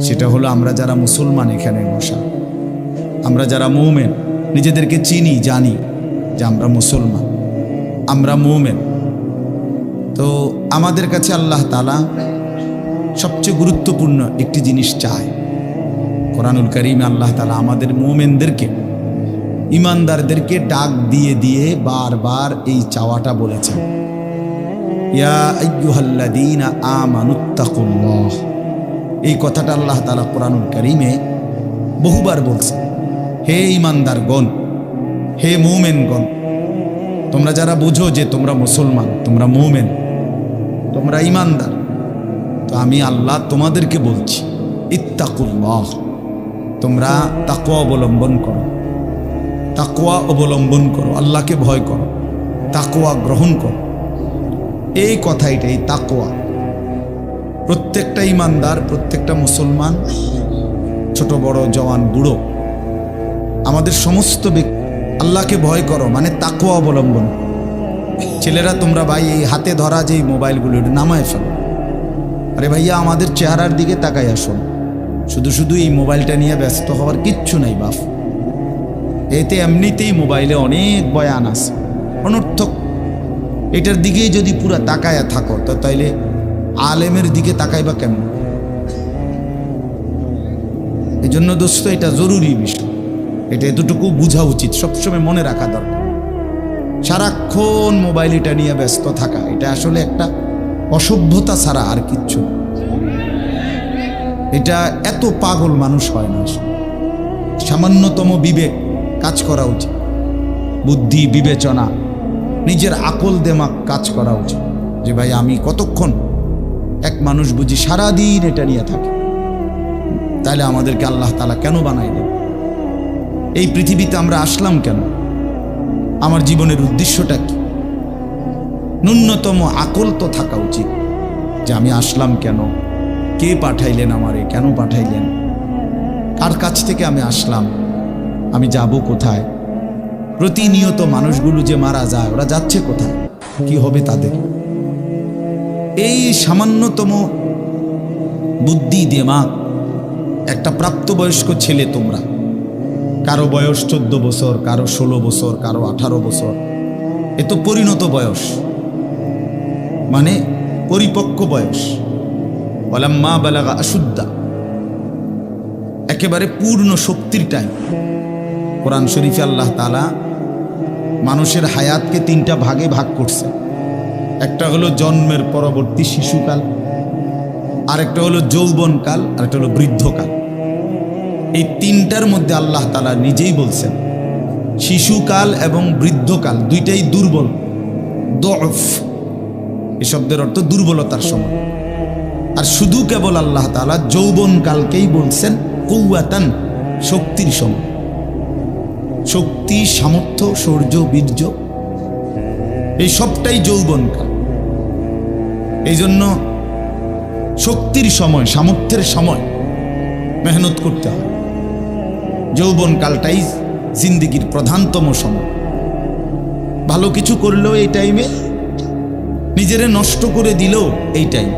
সেটা হলো আমরা যারা মুসলমান এখানে বসা। আমরা যারা মৌমেন, নিজেদেরকে চিনি, জানি যে আমরা মুসলমান। আমরা মৌমেন। তো আমাদের কাছে আল্লাহ তালা সবচেয়ে গুরুত্বপূর্ণ একটি জিনিস চায়। কোরআনুল করিম আল্লাহ তালা আমাদের মোমেনদেরকে, ইমানদারদেরকে ডাক দিয়ে দিয়ে বারবার এই চাওয়াটা বলেছেন। ইয়া আমানুত্তাকুল্লাহ এই কথাটা আল্লাহ তাআলা কোরআনুল কারীমে বহুবার বলছে। হে ইমানদার গণ হে মৌমেন গণ তোমরা যারা বুঝো যে তোমরা মুসলমান, তোমরা মুমিন, তোমরা ইমানদার তো আমি আল্লাহ তোমাদেরকে বলছি, ইত্তাকুল্লাহ, তোমরা তাকওয়া অবলম্বন করো। তাকওয়া অবলম্বন করো, আল্লাহকে ভয় করো, তাকওয়া গ্রহণ করো। এই কথাইটা এই তাকওয়া। প্রত্যেকটা ইমানদার, প্রত্যেকটা মুসলমান, ছোট, বড়, জওয়ান, বুড়ো, আমাদের সমস্ত ব্যক্তি, আল্লাহকে ভয় করো মানে তাকওয়া অবলম্বন। ছেলেরা, তোমরা ভাই, এই হাতে ধরা যে মোবাইলগুলো, এটা নামায় ফেলো। আরে ভাইয়া, আমাদের চেহারার দিকে তাকাই আসুন। শুধু শুধু এই মোবাইলটা নিয়ে ব্যস্ত হওয়ার কিচ্ছু নাই, বাপ। এতে, এমনিতেই মোবাইলে অনেক বয়ান আছে। অনর্থক। এটার দিকেই যদি পুরা তাকায়া থাকো, তো তাইলে আলেমের দিকে তাকাইবা কেমন? এই জন্য দোস্ত, এটা জরুরি বিষয়। এটা এতটুকু বোঝা উচিত, সবসময় মনে রাখা দরকার। সারাক্ষণ মোবাইল এটা নিয়ে ব্যস্ত থাকা, এটা আসলে একটা অসভ্যতা ছাড়া আর কিচ্ছু এটা এত পাগল মানুষ হয় না সামান্যতম বিবেক কাজ করা উচিত। বুদ্ধি, বিবেচনা, নিজের আকল দেমাক কাজ করা উচিত। যে ভাই, আমি কতক্ষণ এক মানুষ বুঝি সারাদিন এটা নিয়ে থাকে। তাহলে আমাদেরকে আল্লাহ তালা কেন বানাইলেন? এই পৃথিবীতে আমরা আসলাম কেন? আমার জীবনের উদ্দেশ্যটা কি? ন্যূনতম আকল তো থাকা উচিত যে আমি আসলাম কেন? কে পাঠাইলেন আমারে? কেন পাঠাইলেন? কার কাছ থেকে আমি আসলাম? আমি যাব কোথায়? প্রতিনিয়ত মানুষগুলো যে মারা যায়, ওরা যাচ্ছে কোথায়? কি হবে তাদের? এই সামান্যতম বুদ্ধি দেমাগ একটা প্রাপ্তবয়স্ক ছেলে তোমরা। কারও বয়স চোদ্দ বছর, কারও ষোলো বছর, কারও আঠারো বছর। এ তো পরিণত বয়স। মানে পরিপক্ক বয়স। মা বালাগা আশুদ্ধা একেবারে পূর্ণ শক্তির টাইম। কোরআন শরীফে আল্লাহ তালা মানুষের হায়াতকে তিনটা ভাগে ভাগ করছে। একটা হলো জন্মের পরবর্তী শিশুকাল, আরেকটা হলো যৌবনকাল, আরেকটা হলো বৃদ্ধকাল। এই তিনটার মধ্যে আল্লাহ তালা নিজেই বলছেন, শিশুকাল এবং বৃদ্ধকাল দুইটাই দুর্বল, দফ। এ শব্দের অর্থ দুর্বলতার সময় আর শুধু কেবল আল্লাহ তালা যৌবনকালকেই বলছেন কৌয়াতান শক্তির সময় শক্তি, সামর্থ্য, শৌর্য, বীর্য, এই সবটাই যৌবনকাল। এই জন্য শক্তির সময়, সামর্থ্যের সময় মেহনত করতে হয় যৌবনকালটাই জিন্দিগির প্রধানতম সময়। ভালো কিছু করলেও এই টাইমে নিজেরে নষ্ট করে দিলেও এই টাইম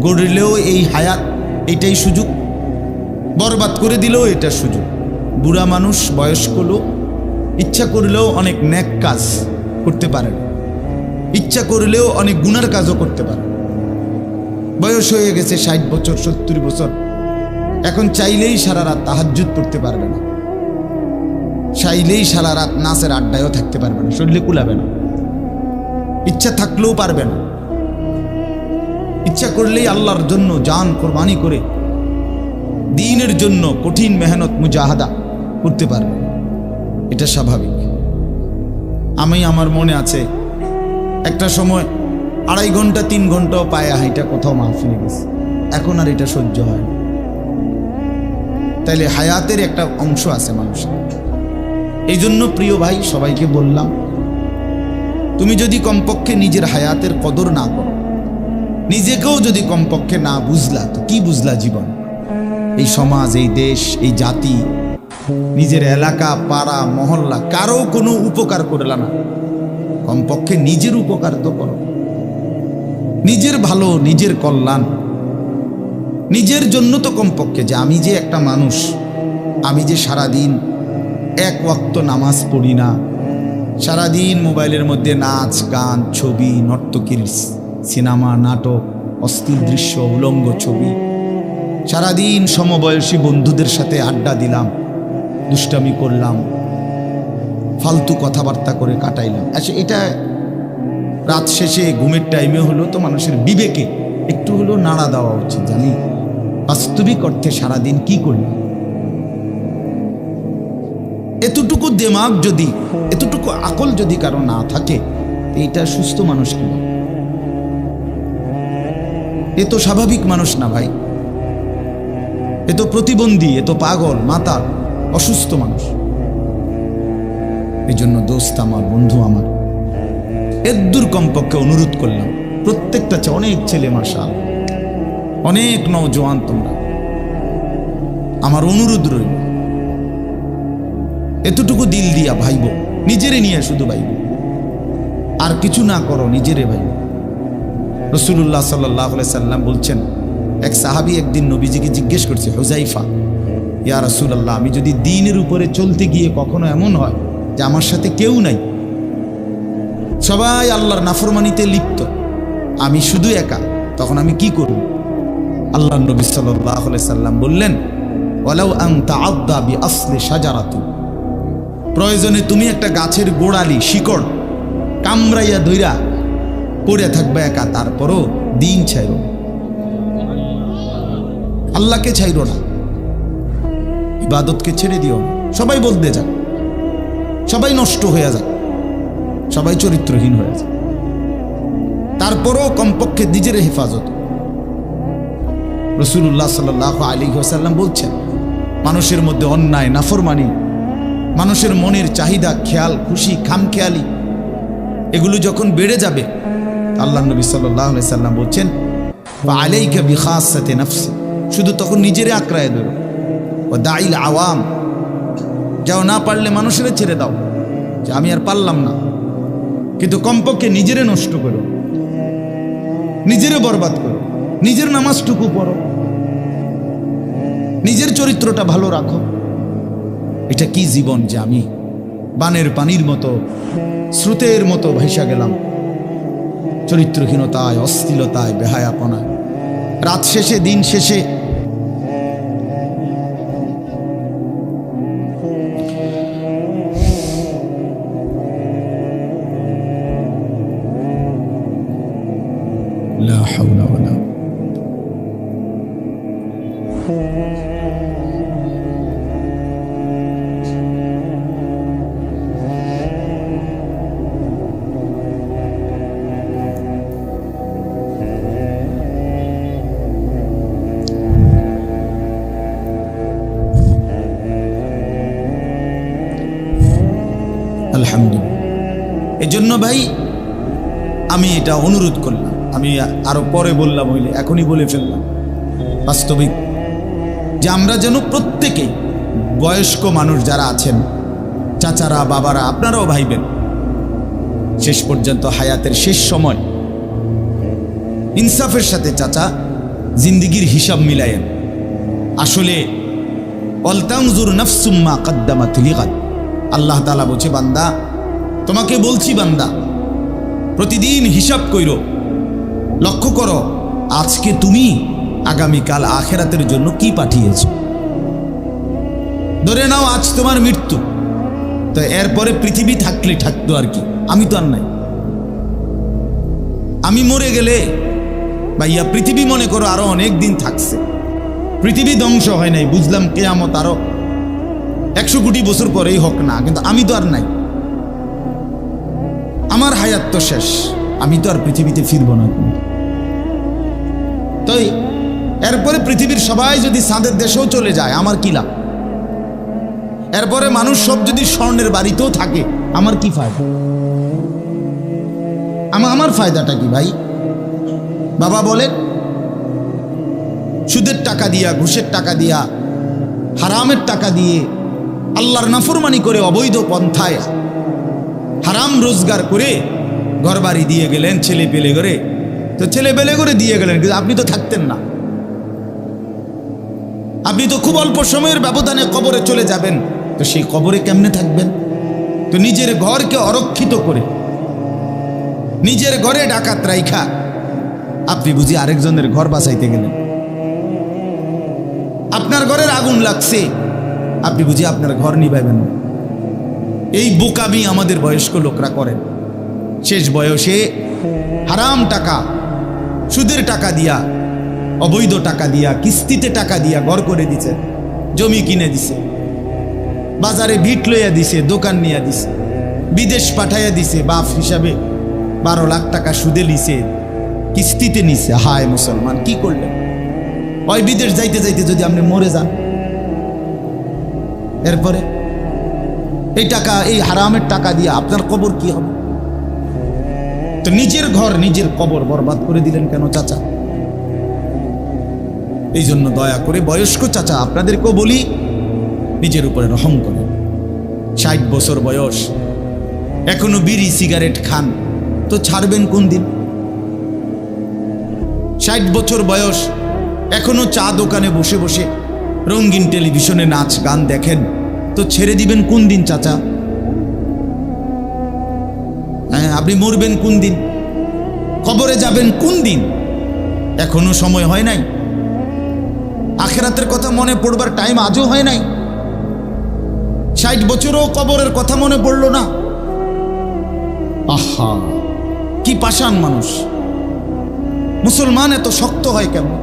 গড়লেও এই হায়াত এইটাই সুযোগ। বরবাদ করে দিলেও এটা সুযোগ। বুড়া মানুষ বয়স্ক লোক, ইচ্ছা করলেও অনেক ন্যাক কাজ করতে পারে না। ইচ্ছা করলেও অনেক গুনার কাজও করতে পারে। বয়স হয়ে গেছে ষাট বছর, সত্তর বছর। এখন চাইলেই সারা রাত তাহাজ্জুদ পড়তে পারবে না। চাইলেই সারা রাত নাচের আড্ডায়ও থাকতে পারবে না, শরীরে কুলাবে না। ইচ্ছা থাকলেও পারবে না। ইচ্ছা করলেই আল্লাহর জন্য যান কোরবানি করে দিনের জন্য কঠিন মেহনত, মুজাহাদা করতে পারবে এটা স্বাভাবিক। আমি, আমার মনে আছে একটা সময় আড়াই ঘণ্টা, তিন ঘন্টাও পায়ে হাইটা কোথাও মাহফিলে গেছে। এখন আর এটা সহ্য হয় না। তাইলে হায়াতের একটা অংশ আছে মানুষের। এই জন্য প্রিয় ভাই, সবাইকে বললাম, তুমি যদি কমপক্ষে নিজের হায়াতের কদর না করো, নিজেকেও যদি কমপক্ষে না বুঝলা, তো কি বুঝলা জীবন? এই সমাজ, এই দেশ, এই জাতি, নিজের এলাকা, পাড়া, মহল্লা, কারও কোনো উপকার করলা না। কমপক্ষে নিজের উপকার তো করো। নিজের ভালো, নিজের কল্যাণ। নিজের জন্য তো কমপক্ষে যে আমি যে একটা মানুষ, আমি যে সারাদিন এক ওয়াক্ত নামাজ পড়ি না, সারাদিন মোবাইলের মধ্যে নাচ, গান, ছবি, নর্তকীর সিনেমা, নাটক, অস্থির দৃশ্য, উলঙ্গ ছবি, সারাদিন সমবয়সী বন্ধুদের সাথে আড্ডা দিলাম, দুষ্টামি করলাম ফালতু কথাবার্তা করে কাটাইলাম। আচ্ছা এটা রাত শেষে ঘুমের টাইমে হলো তো মানুষের বিবেকে একটু হলো নাড়া দেওয়া উচিত, জানি। বাস্তবিক অর্থে সারাদিন কি করলাম? এতটুকু দেমাগ যদি, এতটুকু আকল যদি কারও না থাকে, এইটা সুস্থ মানুষ কি? এ তো স্বাভাবিক মানুষ না ভাই। এ তো প্রতিবন্ধী, এ তো পাগল, মাতাল, অসুস্থ মানুষ। এই জন্য দোস্ত আমার, বন্ধু আমার। এদ্দুর কমপক্ষে অনুরোধ করলাম, প্রত্যেকটা অনেক ছেলে মাসাল অনেক নওজোয়ান তোমরা। আমার অনুরোধ রইল, এতটুকু দিল দিয়া ভাইব, নিজেরে নিয়ে শুধু ভাইব। আর কিছু না করো, নিজেরে ভাইব। রসুল্লাহ সাল্লাহ সাল্লাম বলছেন, এক সাহাবি একদিন নবীজিকে জিজ্ঞেস করছে হুজাইফা ইয়া রসুল্লাহ আমি যদি দিনের উপরে চলতে গিয়ে কখনো এমন হয় যে আমার সাথে কেউ নাই। সবাই আল্লাহর নাফরমানিতে লিপ্ত। আমি শুধু একা, তখন আমি কি করব? আল্লাহ নবী সাল্লাহ সাল্লাম বললেন আসলে প্রয়োজনে তুমি একটা গাছের গোড়ালি, শিকড় কামড়াইয়া ধইরা পড়ে থাকবে একা, তারপরও দিন ছাইরো আল্লাহকে ছাইরো না। ইবাদতকে ছেড়ে দিও সবাই বলতে যাক সবাই নষ্ট হয়ে যায়। সবাই চরিত্রহীন হয়ে যায়। তারপরও কমপক্ষে নিজের হেফাজত। রসুল্লাহ সাল আলী সাল্লাম বলছেন, মানুষের মধ্যে অন্যায়, নাফরমানি, মানুষের মনের চাহিদা, খেয়াল, খুশি, খামখেয়ালি, এগুলো যখন বেড়ে যাবে, আল্লাহ নবী সাল্লাহ সাল্লাম বলছেন আলাইকা বিখাসাতে নফসে শুধু তখন নিজেরে আক্রায় ধরো। ও দাইল আওয়াম যাও না পারলে মানুষের ছেড়ে দাও। যে আমি আর পারলাম না। কিন্তু কমপক্ষে নিজেরে নষ্ট করো। নিজেরে বরবাদ করো। নিজের নামাজটুকু পড়ো। নিজের চরিত্রটা ভালো রাখো। এটা কি জীবন যে আমি বানের পানির মতো, স্রোতের মতো ভাইসা গেলাম? চরিত্রহীনতায় অস্থিলতায় বেহায়াপনায়। রাত শেষে, দিন শেষে ভাই, আমি এটা অনুরোধ করলাম। আমি আরও পরে বললাম হইলে, এখনই বলে ফেললাম। বাস্তবিক, যে আমরা যেন প্রত্যেকেই বয়স্ক মানুষ যারা আছেন, চাচারা, বাবারা, আপনারাও ভাইবেন, শেষ পর্যন্ত হায়াতের শেষ সময় ইনসাফের সাথে চাচা জিন্দিগির হিসাব মিলায়েন। আসলে অলতাংজুর নফসুম্মা কদ্দামা লিগাদ। আল্লাহ তালা বলছে, বান্দা তোমাকে বলছি বান্দা, প্রতিদিন হিসাব কইর। লক্ষ্য করো, আজকে তুমি আগামীকাল আখেরাতের জন্য কি পাঠিয়েছ। ধরে নাও আজ তোমার মৃত্যু। তো এরপরে পৃথিবী থাকলে থাকতো আর কি, আমি তো আর নাই। আমি মরে গেলে বা ইয়া পৃথিবী মনে করো আরও অনেক দিন থাকছে। পৃথিবী ধ্বংস হয় নাই, বুঝলাম কেয়ামত আরও একশো কোটি বছর পরেই হোক না, কিন্তু আমি তো আর নাই। আমার হায়াত তো শেষ। আমি তো আর পৃথিবীতে ফিরবো না। তাই, এরপরে পৃথিবীর সবাই যদি সাঁদের দেশেও চলে যায়, আমার কি লাভ? এরপরে মানুষ সব যদি স্বর্ণের বাড়িতেও থাকে, আমার কি ফায়দা? আমার আমার ফায়দাটা কি ভাই? বাবা বলেন, সুদের টাকা দিয়া, ঘুষের টাকা দিয়া, হারামের টাকা দিয়ে, আল্লাহর নাফরমানি করে অবৈধ পন্থায় হারাম রোজগার করে ঘর বাড়ি দিয়ে গেলেন, ছেলে পেলে করে। তো ছেলে পেলে করে দিয়ে গেলেন, কিন্তু আপনি তো থাকতেন না। আপনি তো খুব অল্প সময়ের ব্যবধানে কবরে চলে যাবেন। তো সেই কবরে কেমনে থাকবেন? তো নিজের ঘরকে অরক্ষিত করে, নিজের ঘরে ডাকাত রাইখা, আপনি বুঝি আরেকজনের ঘর বাঁচাইতে গেলেন। আপনার ঘরের আগুন লাগছে, আপনি বুঝি আপনার ঘর নিবাইবেন না। এই বোকামি আমাদের বয়স্ক লোকরা করেন। শেষ বয়সে হারাম টাকা, সুদের টাকা দিয়া, অবৈধ টাকা দিয়া, কিস্তিতে টাকা দিয়া ঘর করে দিছে, জমি কিনে দিছে, বাজারে ভিট লইয়া দিছে, দোকান নিয়ে দিছে, বিদেশ পাঠাইয়া দিছে, বাপ হিসাবে বারো লাখ টাকা সুদে নিছে কিস্তিতে নিছে। হায় মুসলমান, কি করলেন? ওই বিদেশ যাইতে যাইতে যদি আপনি মরে যান, এরপরে এই টাকা, এই হারামের টাকা দিয়ে আপনার কবর কি হবে? তো নিজের ঘর, নিজের কবর বরবাদ করে দিলেন কেন চাচা? এই জন্য দয়া করে বয়স্ক চাচা, আপনাদেরকেও বলি, নিজের উপরে রহম করেন। ষাট বছর বয়স, এখনও বিড়ি, সিগারেট খান, তো ছাড়বেন কোন দিন? ষাট বছর বয়স, এখনও চা দোকানে বসে বসে, রঙিন টেলিভিশনে নাচ, গান দেখেন। তো ছেড়ে দিবেন কোন দিন, চাচা? হ্যাঁ আপনি মরবেন কোন দিন? কবরে যাবেন কোন দিন? এখনও সময় হয় নাই। আখেরাতের কথা মনে পড়বার টাইম আজও হয় নাই। ষাট বছরও কবরের কথা মনে পড়ল না। আহা, কি পাষাণ মানুষ। মুসলমান এত শক্ত হয় কেমন?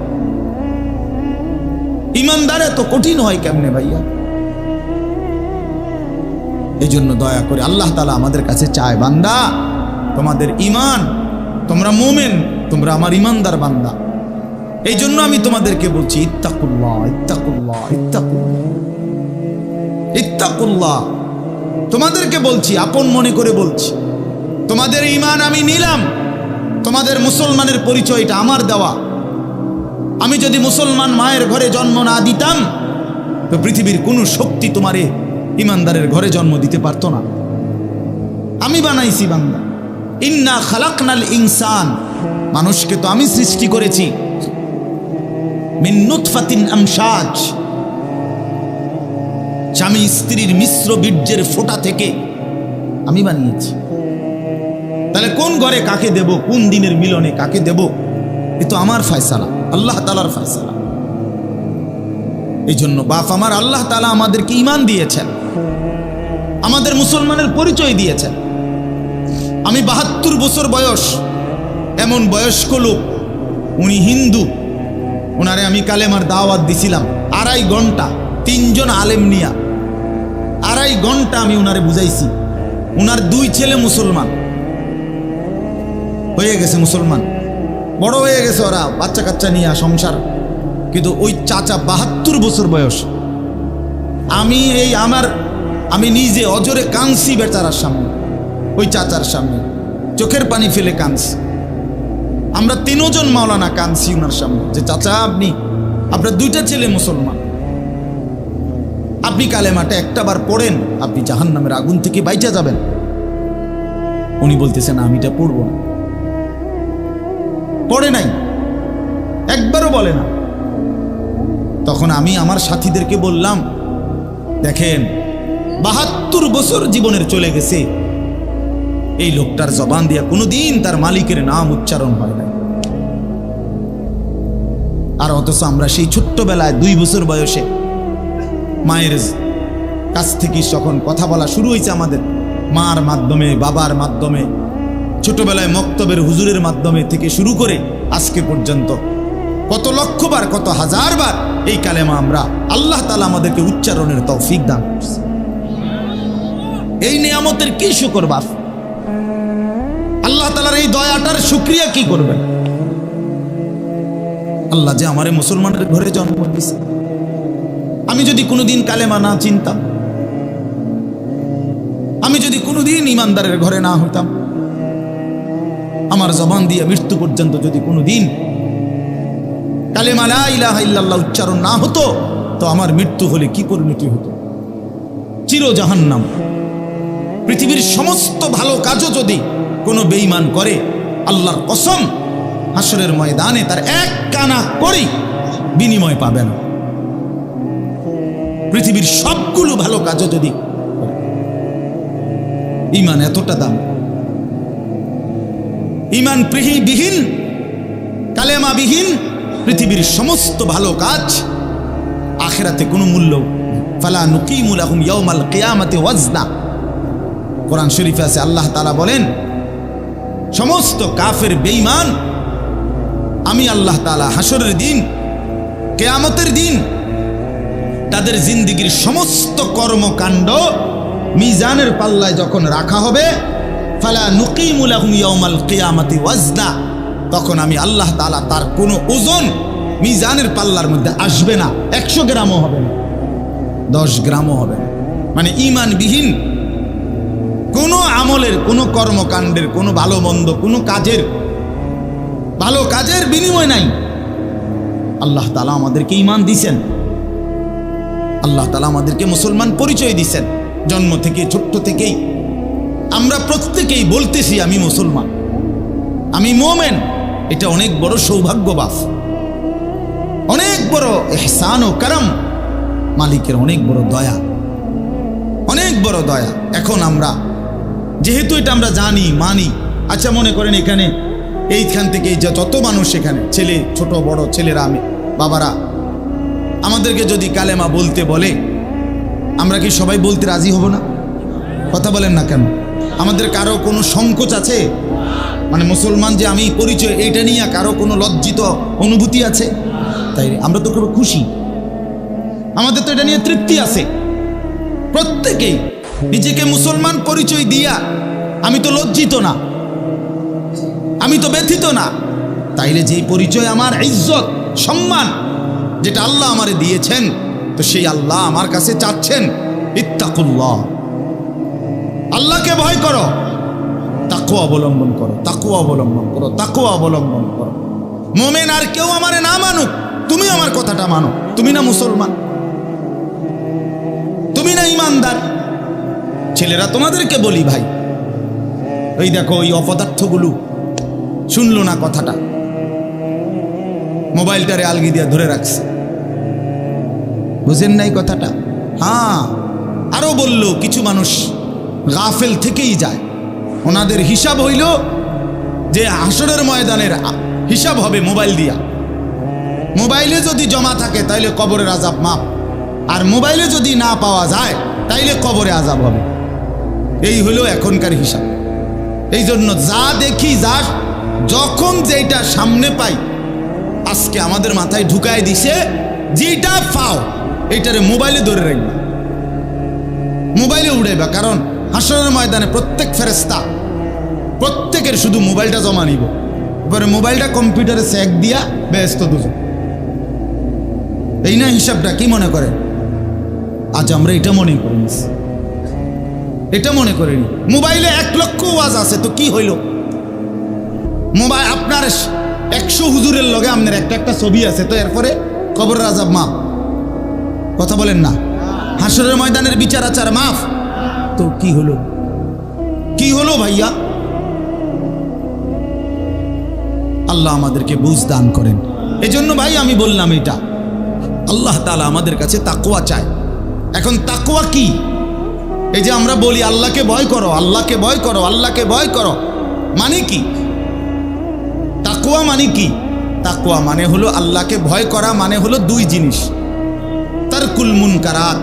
ইমানদার এত কঠিন হয় কেমনে ভাইয়া? এই জন্য দয়া করে আল্লাহ তালা আমাদের কাছে চায়, বান্দা। তোমাদের ইমান তোমরা মোমেন, তোমরা আমার ইমানদার বান্দা। এই জন্য আমি তোমাদেরকে বলছি, ইত্তাকুল্লাহ ইত্তাকুল্লাহ ইত্তাকুল্লাহ ইত্তাকুল্লাহ। তোমাদেরকে বলছি, আপন মনে করে বলছি, তোমাদের ইমান আমি নিলাম, তোমাদের মুসলমানের পরিচয়টা আমার দেওয়া। আমি যদি মুসলমান মায়ের ঘরে জন্ম না দিতাম, তো পৃথিবীর কোনো শক্তি তোমারে ইমানদারের ঘরে জন্ম দিতে পারতো না। আমি বানাইছি বান্দা। ইন্না খালাকনাল ইনসান। মানুষকে তো আমি সৃষ্টি করেছি। মিন নুতফাতিন আমসাজ স্বামী স্ত্রীর মিশ্র বীর্যের ফোঁটা থেকে আমি বানিয়েছি। তাহলে কোন ঘরে কাকে দেব, কোন দিনের মিলনে কাকে দেব, এ তো আমার ফয়সালা, আল্লাহ তালার ফয়সালা। এই জন্য বাপ আমার আল্লাহ তালা আমাদেরকে ইমান দিয়েছেন। আমাদের মুসলমানের পরিচয় দিয়েছেন। আমি বাহাত্তর বছর বয়স, এমন বয়স্ক লোক, উনি হিন্দু। ওনারে আমি কালেমার দাওয়াত দিছিলাম, আড়াই ঘণ্টা, তিনজন আলেম নিয়া। আড়াই ঘণ্টা আমি ওনারে বুঝাইছি ওনার দুই ছেলে মুসলমান। হয়ে গেছে মুসলমান। বড় হয়ে গেছে ওরা বাচ্চা কাচ্চা নিয়ে সংসার। কিন্তু ওই চাচা বাহাত্তর বছর বয়স। আমি এই আমার, আমি নিজে অজরে কাঁদছি বেচারার সামনে, ওই চাচার সামনে। চোখের পানি ফেলে কাঁদছি। আমরা তিনজন মাওলানা কাঁদছি ওনার সামনে যে, চাচা, আপনি, আপনার দুইটা ছেলে মুসলমান। আপনি কালেমাটা একটা বার পড়েন, আপনি জাহান নামের আগুন থেকে বাইচা যাবেন। উনি বলতেছেন, আমি এটা পড়ব না। পড়ে নাই। একবারও বলে না। তখন আমি আমার সাথীদেরকে বললাম, দেখেন, বাহাত্তর বছর জীবনের চলে গেছে। এই লোকটার জবান দিয়া কোনোদিন তার মালিকের নাম উচ্চারণ হয় না আর অথচ আমরা সেই ছোট্টবেলায় দুই বছর বয়সে মায়ের কাছ থেকে যখন কথা বলা শুরু হয়েছে আমাদের, মার মাধ্যমে, বাবার মাধ্যমে, ছোটবেলায় মক্তবের হুজুরের মাধ্যমে থেকে শুরু করে আজকে পর্যন্ত কত লক্ষবার, কত হাজারবার এই কালেমা আমরা আল্লাহ তালা আমাদেরকে উচ্চারণের তৌফিক দান করছে। এই নিয়ামতের কি শুকর বাপ? আল্লাহ তালার এই দয়াটার শুক্রিয়া কি করবেন? আল্লাহ যে আমারে মুসলমানের ঘরে জন্ম দিছে আমি যদি কোনোদিন কালেমা না চিনতাম, আমি যদি কোনোদিন ইমানদারের ঘরে না হইতাম, আমার জবান দিয়ে মৃত্যু পর্যন্ত যদি কোনোদিন কালেমা লা ইলাহা ইল্লাল্লাহ উচ্চারণ না হতো, তো আমার মৃত্যু হলে কি পরিণতি হতো? চির জাহান্নাম পৃথিবীর সমস্ত ভালো কাজও যদি কোনো বেঈমান করে, আল্লাহর কসম হাসরের ময়দানে তার এক কানা করেই বিনিময় পাবে না। পৃথিবীর সবগুলো ভালো কাজও যদি ইমান এতটা দাম। ইমান বিহীন কালেমা বিহীন পৃথিবীর সমস্ত ভালো কাজ আখেরাতে কোনো মূল্য ফালা নুকিমুল আহম ইয়াউমাল কিয়ামাতে ওয়াজনা। কোরআন শরীফে আছে, আল্লাহ তালা বলেন, সমস্ত কাফের বেঈমান, আমি আল্লাহ তাআলা হাসরের দিন, কেয়ামতের দিন, তাদের জিন্দিগির সমস্ত কর্মকাণ্ড মিজানের পাল্লায় যখন রাখা হবে, ফালা নুকিমুল আহম ইয়াউমাল কিয়ামাতি ওয়াজনা। তখন আমি আল্লাহ তালা তার কোনো ওজন মিজানের পাল্লার মধ্যে আসবে না। একশো গ্রামও হবে না। দশ গ্রামও হবে না। মানে ইমানবিহীন কোনো আমলের, কোনো কর্মকাণ্ডের, কোনো ভালো মন্দ, কোনো কাজের, ভালো কাজের বিনিময় নাই। আল্লাহ তালা আমাদেরকে ইমান দিছেন। আল্লাহ তালা আমাদেরকে মুসলমান পরিচয় দিছেন। জন্ম থেকে, ছোট্ট থেকেই। আমরা প্রত্যেকেই বলতেছি, আমি মুসলমান। আমি মোমেন। এটা অনেক বড় সৌভাগ্য সৌভাগ্যবাস অনেক বড় এহসান ও কারাম মালিকের অনেক বড় দয়া। অনেক বড় দয়া। এখন আমরা, যেহেতু এটা আমরা জানি, মানি আচ্ছা মনে করেন এখানে এইখান থেকে যত মানুষ এখানে, ছেলে, ছোট, বড়, ছেলেরা, আমি, বাবারা, আমাদেরকে যদি কালেমা বলতে বলে, আমরা কি সবাই বলতে রাজি হব না? কথা বলেন না কেন? আমাদের কারও কোনো সংকোচ আছে? মানে মুসলমান যে আমি পরিচয় এটা নিয়ে কারও কোনো লজ্জিত অনুভূতি আছে? তাই আমরা তো খুব খুশি। আমাদের তো এটা নিয়ে তৃপ্তি আছে। প্রত্যেকেই নিজেকে মুসলমান পরিচয় দিয়া আমি তো লজ্জিত না। আমি তো ব্যথিত না। তাইলে যেই পরিচয় আমার ইজ্জত, সম্মান, যেটা আল্লাহ আমারে দিয়েছেন, তো সেই আল্লাহ আমার কাছে চাচ্ছেন, ইত্তাকুল্লাহ। আল্লাহকে ভয় করো। তাকু অবলম্বন করো তাকু অবলম্বন করো তাকু অবলম্বন করো। মোমেন আর কেউ আমারে না মানুক, তুমি আমার কথাটা মানো। তুমি না মুসলমান, তুমি না ইমানদার। ছেলেরা তোমাদেরকে বলি ভাই ওই দেখো ওই অপদার্থগুলো, শুনলো না কথাটা। মোবাইলটারে আলগি দিয়া ধরে রাখছে। বুঝেন নাই কথাটা? হ্যাঁ আরও বলল, কিছু মানুষ গাফেল থেকেই যায়। ওনাদের হিসাব হইল যে হাসরের ময়দানের হিসাব হবে মোবাইল দিয়া। মোবাইলে যদি জমা থাকে, তাইলে কবরের আজাব মাপ আর মোবাইলে যদি না পাওয়া যায়, তাইলে কবরে আজাব হবে। এই হলো এখনকার হিসাব। এই জন্য যা দেখি, যা যখন যেটা সামনে পাই, আজকে আমাদের মাথায় ঢুকায় দিছে যেটা পাও, এইটারে মোবাইলে ধরে রাখবে। মোবাইলে উড়াইবা, কারণ হাসরের ময়দানে প্রত্যেক ফেরেস্তা প্রত্যেকের শুধু মোবাইলটা জমা নিব। এবারে মোবাইলটা কম্পিউটারে স্যাক দিয়া ব্যস্ত দুজন। এই না হিসাবটা, কি মনে করেন? আজ আমরা এটা মনে করি এটা মনে করিনি মোবাইলে এক লক্ষ ওয়াজ আছে, তো কি হইল? মোবাইল আপনার একশো হুজুরের লগে আপনার একটা একটা ছবি আছে, তো এরপরে কবর রাজাব মাফ। কথা বলেন না। হাসরের ময়দানের বিচার আচার মাফ। তো কি হলো? কি হলো ভাইয়া? আল্লাহ আমাদেরকে বুঝ দান করেন। এজন্য ভাই আমি বললাম এটা। আল্লাহ তালা আমাদের কাছে তাকুয়া চায়। এখন তাকুয়া কি? এই যে আমরা বলি, আল্লাহকে ভয় করো, আল্লাহকে ভয় করো, আল্লাহকে ভয় করো মানে কি? তাকুয়া মানে কি? তাকুয়া মানে হলো আল্লাহকে ভয় করা মানে হলো দুই জিনিস। তারকুল মুনকারাত,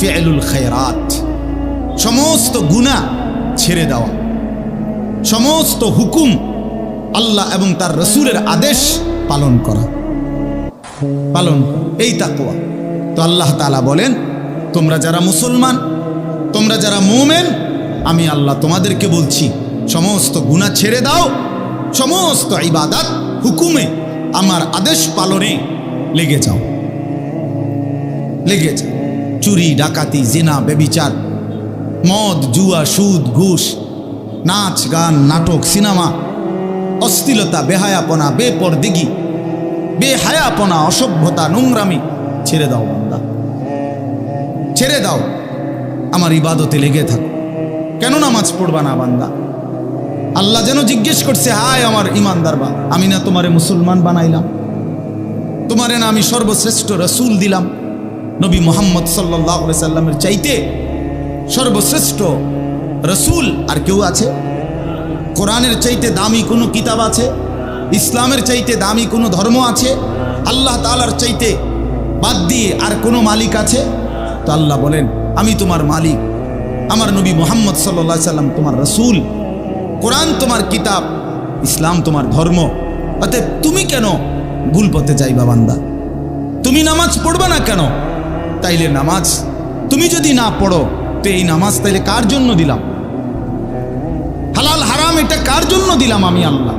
ফিআলুল খায়রাত। সমস্ত গুণা ছেড়ে দেওয়া। সমস্ত হুকুম আল্লাহ এবং তার রসুলের আদেশ পালন করা। পালন এই তাকুয়া তো আল্লাহ তাআলা বলেন, তোমরা যারা মুসলমান, তোমরা যারা মোমেন, আমি আল্লাহ তোমাদেরকে বলছি, সমস্ত গুণা ছেড়ে দাও, সমস্ত ইবাদাত হুকুমে আমার আদেশ পালনে লেগে যাও। লেগে যাও। চুরি, ডাকাতি, জিনা বেবিচার মদ, জুয়া, সুদ, ঘুষ, নাচ, গান, নাটক, সিনেমা অস্থিলতা বেহায়াপনা, বেপরদিগি, বেহায়াপনা, অসভ্যতা, নোংরামি, ছেড়ে দাও বান্দা। ছেড়ে দাও। আমার ইবাদতে লেগে থাকো। কেন নামাজ পড়বা না বান্দা? আল্লাহ যেন জিজ্ঞেস করছে, হায় আমার ইমানদার বা আমি না তোমারে মুসলমান বানাইলাম। তোমারে না আমি সর্বশ্রেষ্ঠ রসুল দিলাম। নবী মোহাম্মদ সাল্লাহ সাল্লামের চাইতে সর্বশ্রেষ্ঠ রসুল আর কেউ আছে? কোরআনের চাইতে দামি কোনো কিতাব আছে? ইসলামের চাইতে দামি কোনো ধর্ম আছে? আল্লাহ তালার চাইতে বাদ দিয়ে আর কোনো মালিক আছে? তো আল্লাহ বলেন, আমি তোমার মালিক। আমার নবী মোহাম্মদ সাল্লা সাল্লাম তোমার রসুল। কোরআন তোমার কিতাব, ইসলাম তোমার ধর্ম। অতএব তুমি কেন ভুল পথে যাইবা বান্দা? তুমি নামাজ পড়বে না কেন? তাইলে নামাজ তুমি যদি না পড়ো তো এই নামাজ তাইলে কার জন্য দিলাম? হালাল, হারাম, এটা কার জন্য দিলাম আমি আল্লাহ?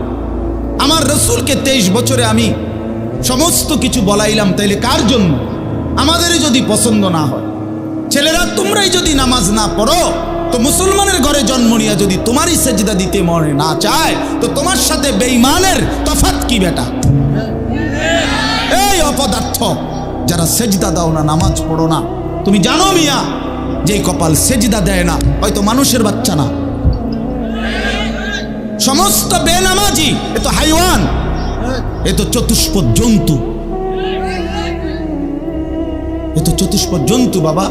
আমার রসুলকে তেইশ বছরে আমি সমস্ত কিছু বলাইলাম তাইলে কার জন্য? আমাদেরই যদি পছন্দ না হয়। ছেলেরা, তোমরাই যদি নামাজ না পড়ো, তো মুসলমানের ঘরে জন্ম নিয়ে যদি তোমারই সেজদা দিতে মনে না চায়, তো তোমার সাথে বেঈমানের তফাত কি বেটা? এই অপদার্থ, যারা সেজদা দাও না, নামাজ পড়ো না। তুমি জানো মিয়া যে কপাল সেজিদা দেয় না, হয়তো মানুষের বাচ্চা না। সমস্ত বেনামাজি, এ তো হাইওয়ান, এ তো চতুষ্প জন্তু। এ তো চতুষ্প জন্তু, বাবা।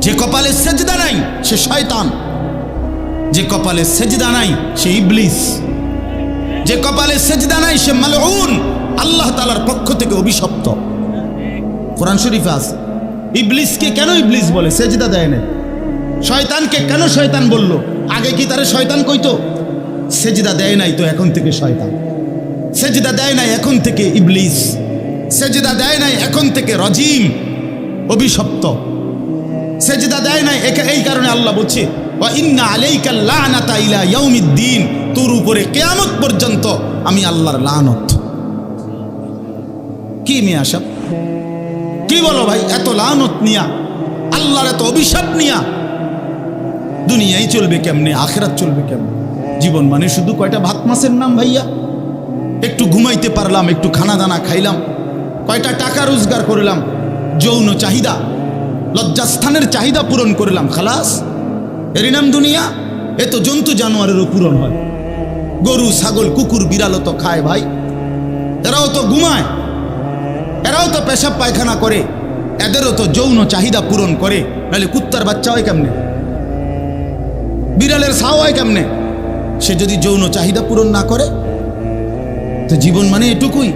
যে কপালে সেজদা নাই, সে শয়তান। যে কপালে সেজদা নাই, সে ইবলিস। যে কপালে সেজদা নাই, সে মালউন। আল্লাহ তালার পক্ষ থেকে অভিশপ্ত। কোরআন শরীফে আছে। ইবলিসকে কেন ইবলিস বলে? সেজদা দেয় না শয়তানকে কেন শয়তান বলল? আগে কি তারে শয়তান কইতো? সেজদা দেয় নাই তো এখন থেকে শয়তান। সেজদা দেয় নাই এখন থেকে ইবলিস। সেজদা দেয় নাই এখন থেকে রজিম। অভিশপ্ত। সেজদা দেয় নাই এই কারণে আল্লাহ বলছে তোর উপরে কিয়ামত পর্যন্ত আমি আল্লাহর লানত। কি মিয়া সব কি বলো ভাই? এত লানত নিয়া, আল্লাহর এত অভিশাপ নিয়া। দুনিয়াই চলবে কেমনে? আখেরাত চলবে কেমনে? জীবন মানে শুধু কয়টা ভাত মাছের নাম ভাইয়া? একটু ঘুমাইতে পারলাম, একটু খানা দানা খাইলাম, কয়টা টাকা রোজগার করলাম, যৌন চাহিদা, লজ্জাস্থানের চাহিদা পূরণ করলাম, খালাস। এরই নাম দুনিয়া? এ তো জন্তু জানোয়ারেরও পূরণ হয়। গরু, ছাগল, কুকুর, বিড়ালও তো খায় ভাই। এরাও তো ঘুমায়। এরাও তো পেশাব পায়খানা করে। এদেরও তো যৌন চাহিদা পূরণ করে। নাহলে কুত্তার বাচ্চা হয় কেমনে? বিড়ালের ছাও হয় কেমনে? সে যদি যৌন চাহিদা পূরণ না করে, তো জীবন মানে এটুকুই।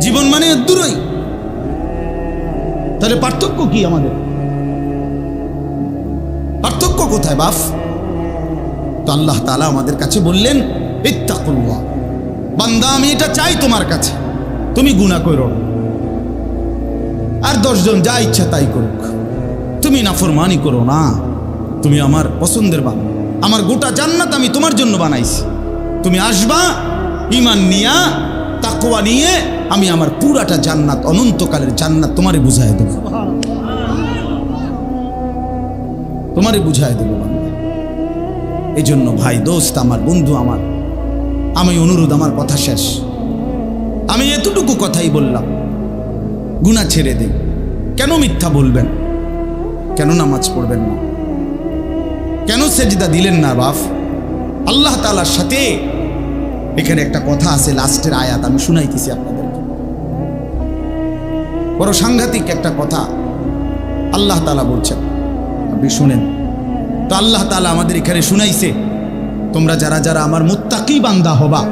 জীবন মানে দূরই তাহলে পার্থক্য কি আমাদের? পার্থক্য কোথায় বাফ? তো আল্লাহ তালা আমাদের কাছে বললেন, ইত্তাকুল্লাহ। বান্দা, আমি এটা চাই তোমার কাছে। তুমি গুণা করো। আর দশজন যা ইচ্ছা তাই করুক। তুমি নাফরমানি করো না। তুমি আমার পছন্দের বান। আমার গোটা জান্নাত আমি তোমার জন্য বানাইছি। তুমি আসবা ইমান নিয়া, তাকওয়া নিয়ে আমি আমার পুরাটা জান্নাত, অনন্তকালের জান্নাত তোমারে বুঝাই দেব। তোমারে বুঝাই দেব এই জন্য ভাই, দোস্ত, আমার বন্ধু, আমার আমি অনুরোধ, আমার কথা শেষ। আমি এতটুকু কথাই বললাম। গুণা ছেড়ে দেই কেন মিথ্যা বলবেন? কেন নামাজ পড়বেন না? কেন সেজদা দিলেন না বাফ আল্লাহ তালার সাথে। এখানে একটা কথা আছে, লাস্টের আয়াত, আমি শুনাইতেছি আপনাদেরকে। বড় সাংঘাতিক একটা কথা। আল্লাহ তালা বলছেন, আপনি শুনেন। তো আল্লাহ তালা আমাদের এখানে শুনাইছে। তোমরা যারা যারা আমার মুত্তাকি বান্দা হবা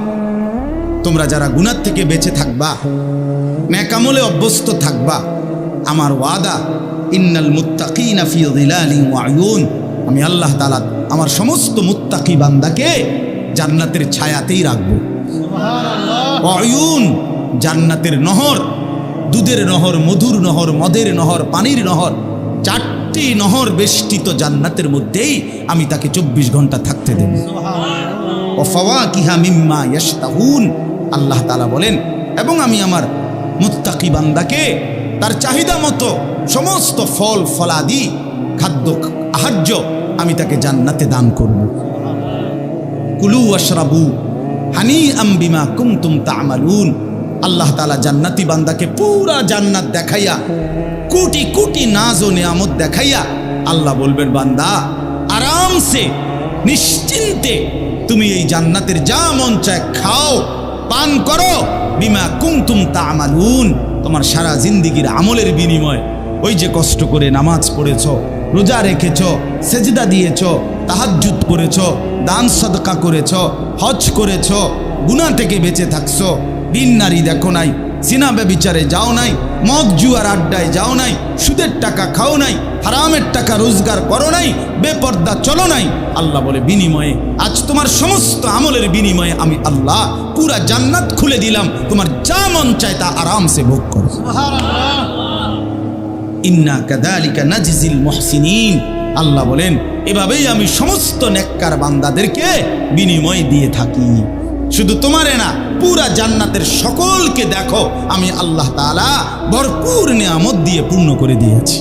তোমরা যারা গুনার থেকে বেঁচে থাকবা ন্যাকামলে অভ্যস্ত থাকবা আমার ওয়াদা ইন্নাল মুত্তাকিনা ফি যিলালিন ওয়া আয়ুন আমি আল্লাহ তাআলা আমার সমস্ত মুত্তাকি বান্দাকে জান্নাতের ছায়াতেই রাখব। অয়ুন জান্নাতের নহর দুধের নহর মধুর নহর মদের নহর পানির নহর চারটি নহর বেষ্টিত জান্নাতের মধ্যেই আমি তাকে চব্বিশ ঘণ্টা থাকতে দেব। কিহা মিম্মা ইয়াশতাহুন। আল্লাহ তালা বলেন এবং আমি আমার মুত্তাকি বান্দাকে তার চাহিদা মতো সমস্ত ফল ফলাদি খাদ্য আহার্য আমি তাকে জান্নাতে দান করব। কুলু আশরাবু হানি আম্বিমা কুমতুম তামালুন। আল্লাহ তালা জান্নাতি বান্দাকে পুরা জান্নাত দেখাইয়া, কোটি কোটি নাজ ও নিয়ামত দেখাইয়া আল্লাহ বলবেন, বান্দা, আরামসে, নিশ্চিন্তে তুমি এই জান্নাতের যা মন চায় খাও, পান করো, বিমা কুমতুম তামালুন। তোমার সারা জিন্দিগির আমলের বিনিময় ওই যে কষ্ট করে নামাজ পড়েছ, রোজা রেখেছ, সেজদা দিয়েছ, তাহাজ্জুদ করেছ, দান সদকা করেছ, হজ করেছ, গুনাহ থেকে বেঁচে থাকছো বিন নারী দেখো নাই সিনা বিচারে যাও নাই, মদ জুয়ার আড্ডায় যাও নাই, সুদের টাকা খাও নাই, হারামের টাকা রোজগার করো নাই, বেপর্দা চলো নাই। আল্লাহ বলে, বিনিময়ে, আজ তোমার সমস্ত আমলের বিনিময়ে আমি আল্লাহ পুরা জান্নাত খুলে দিলাম, তোমার যা মন চায় তা আরামসে ভোগ করো। ইন্না কাদালিকা নাজিজিল মুহসিনিন। আল্লাহ বলেন, এভাবেই আমি সমস্ত নেককার বান্দাদেরকে বিনিময় দিয়ে থাকি। শুধু তোমারে না, পুরা জান্নাতের সকলকে দেখো, আমি আল্লাহ তালা ভরপুর নিয়ামত দিয়ে পূর্ণ করে দিয়েছি।